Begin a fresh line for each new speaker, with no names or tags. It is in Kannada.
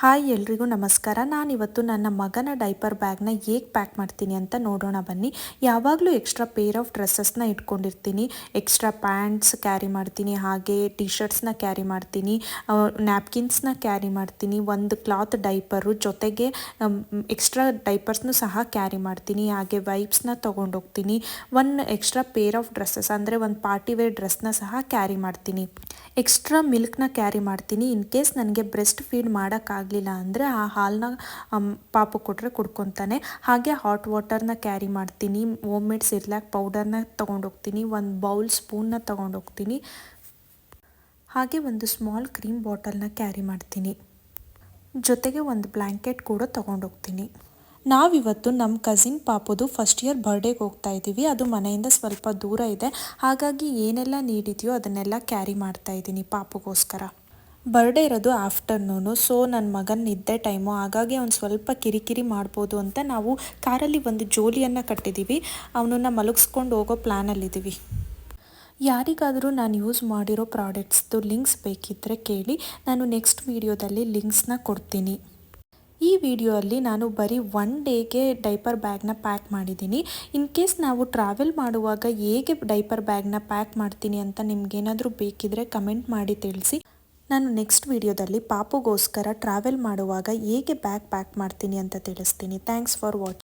ಹಾಯ್ ಎಲ್ರಿಗೂ ನಮಸ್ಕಾರ. ನಾನಿವತ್ತು ನನ್ನ ಮಗನ ಡೈಪರ್ ಬ್ಯಾಗ್ನ ಹೇಗೆ ಪ್ಯಾಕ್ ಮಾಡ್ತೀನಿ ಅಂತ ನೋಡೋಣ ಬನ್ನಿ. ಯಾವಾಗಲೂ ಎಕ್ಸ್ಟ್ರಾ ಪೇರ್ ಆಫ್ ಡ್ರೆಸ್ಸಸ್ನ ಇಟ್ಕೊಂಡಿರ್ತೀನಿ. ಎಕ್ಸ್ಟ್ರಾ ಪ್ಯಾಂಟ್ಸ್ ಕ್ಯಾರಿ ಮಾಡ್ತೀನಿ, ಹಾಗೆ ಟಿ ಶರ್ಟ್ಸ್ನ ಕ್ಯಾರಿ ಮಾಡ್ತೀನಿ ನ್ಯಾಪ್ಕಿನ್ಸ್ನ ಕ್ಯಾರಿ ಮಾಡ್ತೀನಿ, ಒಂದು ಕ್ಲಾತ್ ಡೈಪರು ಜೊತೆಗೆ ಎಕ್ಸ್ಟ್ರಾ ಡೈಪರ್ಸ್ನು ಸಹ ಕ್ಯಾರಿ ಮಾಡ್ತೀನಿ, ಹಾಗೆ ವೈಪ್ಸ್ನ ತೊಗೊಂಡೋಗ್ತೀನಿ. One extra pair of dresses ಅಂದರೆ ಒಂದು ಪಾರ್ಟಿ ವೇರ್ ಡ್ರೆಸ್ನ ಸಹ ಕ್ಯಾರಿ ಮಾಡ್ತೀನಿ. ಎಕ್ಸ್ಟ್ರಾ ಮಿಲ್ಕ್ನ ಕ್ಯಾರಿ ಮಾಡ್ತೀನಿ ಇನ್ ಕೇಸ್ ನನಗೆ ಬ್ರೆಸ್ಟ್ ಫೀಡ್ ಮಾಡೋಕ್ಕಾಗಲಿಲ್ಲ ಅಂದರೆ ಆ ಹಾಲನ್ನ ಪಾಪು ಕೊಟ್ಟರೆ ಕುಡ್ಕೊತಾನೆ. ಹಾಗೆ ಹಾಟ್ ವಾಟರ್ನ ಕ್ಯಾರಿ ಮಾಡ್ತೀನಿ ಹೋಮ್ ಮೇಡ್ ಸಿರ್ಲಾಕ್ ಪೌಡರ್ನ ತೊಗೊಂಡೋಗ್ತೀನಿ, ಒಂದು ಬೌಲ್ ಸ್ಪೂನ್ನ ತೊಗೊಂಡೋಗ್ತೀನಿ. ಹಾಗೆ ಒಂದು ಸ್ಮಾಲ್ ಕ್ರೀಮ್ ಬಾಟಲ್ನ ಕ್ಯಾರಿ ಮಾಡ್ತೀನಿ. ಜೊತೆಗೆ ಒಂದು ಬ್ಲ್ಯಾಂಕೆಟ್ ಕೂಡ ತೊಗೊಂಡೋಗ್ತೀನಿ. ನಾವಿವತ್ತು ನಮ್ಮ ಕಸಿನ್ ಪಾಪದು ಫಸ್ಟ್ ಇಯರ್ ಬರ್ಡೇಗೆ ಹೋಗ್ತಾ ಇದ್ದೀವಿ ಅದು ಮನೆಯಿಂದ ಸ್ವಲ್ಪ ದೂರ ಇದೆ. ಹಾಗಾಗಿ ಏನೆಲ್ಲ ನೀಡಿದೆಯೋ ಅದನ್ನೆಲ್ಲ ಕ್ಯಾರಿ ಮಾಡ್ತಾ ಇದ್ದೀನಿ ಪಾಪುಗೋಸ್ಕರ. ಬರ್ಡೇ ಇರೋದು ಆಫ್ಟರ್ನೂನು. ಸೊ ನನ್ನ ಮಗನ ನಿದ್ದೆ ಟೈಮು. ಹಾಗಾಗಿ ಅವ್ನು ಸ್ವಲ್ಪ ಕಿರಿಕಿರಿ ಮಾಡ್ಬೋದು ಅಂತ ನಾವು ಕಾರಲ್ಲಿ ಒಂದು ಜೋಲಿಯನ್ನು ಕಟ್ಟಿದ್ದೀವಿ ಅವನನ್ನು ಮಲಗಿಸ್ಕೊಂಡು ಹೋಗೋ ಪ್ಲ್ಯಾನಲ್ಲಿದ್ದೀವಿ ಯಾರಿಗಾದರೂ ನಾನು ಯೂಸ್ ಮಾಡಿರೋ ಪ್ರಾಡಕ್ಟ್ಸ್ದು ಲಿಂಕ್ಸ್ ಬೇಕಿದ್ದರೆ ಕೇಳಿ. ನಾನು ನೆಕ್ಸ್ಟ್ ವೀಡಿಯೋದಲ್ಲಿ ಲಿಂಕ್ಸ್ನ ಕೊಡ್ತೀನಿ. ಈ ವಿಡಿಯೋ ಅಲ್ಲಿ ನಾನು ಬರೀ ಒನ್ ಡೇಗೆ ಡೈಪರ್ ಬ್ಯಾಗ್ನ ಪ್ಯಾಕ್ ಮಾಡಿದ್ದೀನಿ. ಇನ್ ಕೇಸ್ ನಾವು ಟ್ರಾವೆಲ್ ಮಾಡುವಾಗ ಹೇಗೆ ಡೈಪರ್ ಬ್ಯಾಗ್ನ ಪ್ಯಾಕ್ ಮಾಡ್ತೀನಿ ಅಂತ ನಿಮಗೇನಾದರೂ ಬೇಕಿದ್ರೆ ಕಮೆಂಟ್ ಮಾಡಿ ತಿಳಿಸಿ. ನಾನು ನೆಕ್ಸ್ಟ್ ವಿಡಿಯೋದಲ್ಲಿ ಪಾಪುಗೋಸ್ಕರ ಟ್ರಾವೆಲ್ ಮಾಡುವಾಗ ಹೇಗೆ ಬ್ಯಾಗ್ ಪ್ಯಾಕ್ ಮಾಡ್ತೀನಿ ಅಂತ ತಿಳಿಸ್ತೀನಿ. Thanks for watching